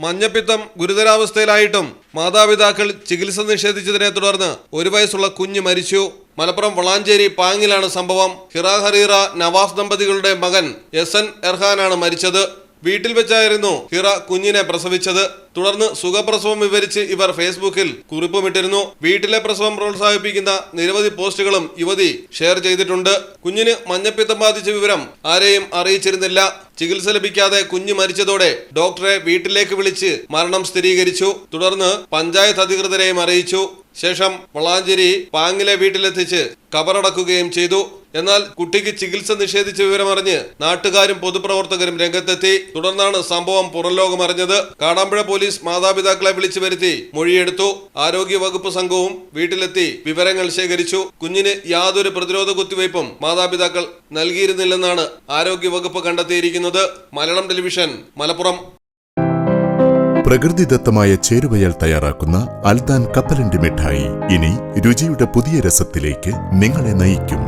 മഞ്ഞപ്പിത്തം ഗുരുതരാവസ്ഥയിലായിട്ടും മാതാപിതാക്കൾ ചികിത്സ നിഷേധിച്ചതിനെ തുടർന്ന് ഒരു വയസ്സുള്ള കുഞ്ഞ് മരിച്ചു. മലപ്പുറം വളാഞ്ചേരി പാങ്ങിലാണ് സംഭവം. ഹിറ ഹറീറ നവാസ് ദമ്പതികളുടെ മകൻ എസ് എൻ എർഹാനാണ് മരിച്ചത്. വീട്ടിൽ വെച്ചായിരുന്നു ഹിറ കുഞ്ഞിനെ പ്രസവിച്ചത്. തുടർന്ന് സുഖപ്രസവം വിവരിച്ച് ഇവർ ഫേസ്ബുക്കിൽ കുറിപ്പുമിട്ടിരുന്നു. വീട്ടിലെ പ്രസവം പ്രോത്സാഹിപ്പിക്കുന്ന നിരവധി പോസ്റ്റുകളും യുവതി ഷെയർ ചെയ്തിട്ടുണ്ട്. കുഞ്ഞിന് മഞ്ഞപ്പിത്തം ബാധിച്ച വിവരം ആരെയും അറിയിച്ചിരുന്നില്ല. ചികിത്സ ലഭിക്കാതെ കുഞ്ഞ് മരിച്ചതോടെ ഡോക്ടറെ വീട്ടിലേക്ക് വിളിച്ച് മരണം സ്ഥിരീകരിച്ചു. തുടർന്ന് പഞ്ചായത്ത് അധികൃതരെയും അറിയിച്ചു. ശേഷം വളാഞ്ചേരി പാങ്ങിലെ വീട്ടിലെത്തിച്ച് കബറടക്കുകയും ചെയ്തു. എന്നാൽ കുട്ടിക്ക് ചികിത്സ നിഷേധിച്ച വിവരമറിഞ്ഞ് നാട്ടുകാരും പൊതുപ്രവർത്തകരും രംഗത്തെത്തി. തുടർന്നാണ് സംഭവം പുറംലോകമറിഞ്ഞത് കാടാമ്പുഴ പോലീസ് മാതാപിതാക്കളെ വിളിച്ചു വരുത്തി മൊഴിയെടുത്തു. ആരോഗ്യ വകുപ്പ് സംഘവും വീട്ടിലെത്തി വിവരങ്ങൾ ശേഖരിച്ചു. കുഞ്ഞിന് യാതൊരു പ്രതിരോധ കുത്തിവയ്പും മാതാപിതാക്കൾ നൽകിയിരുന്നില്ലെന്നാണ് ആരോഗ്യ വകുപ്പ് കണ്ടെത്തിയിരിക്കുന്നത്. മലയാളം ടെലിവിഷൻ മലപ്പുറം. പ്രകൃതിദത്തമായ ചേരുവയാൽ തയ്യാറാക്കുന്ന അൽദാൻ കപ്പലണ്ടി മിഠായി. ഇനി രുചിയുടെ പുതിയ രസത്തിലേക്ക് നിങ്ങളെ നയിക്കും.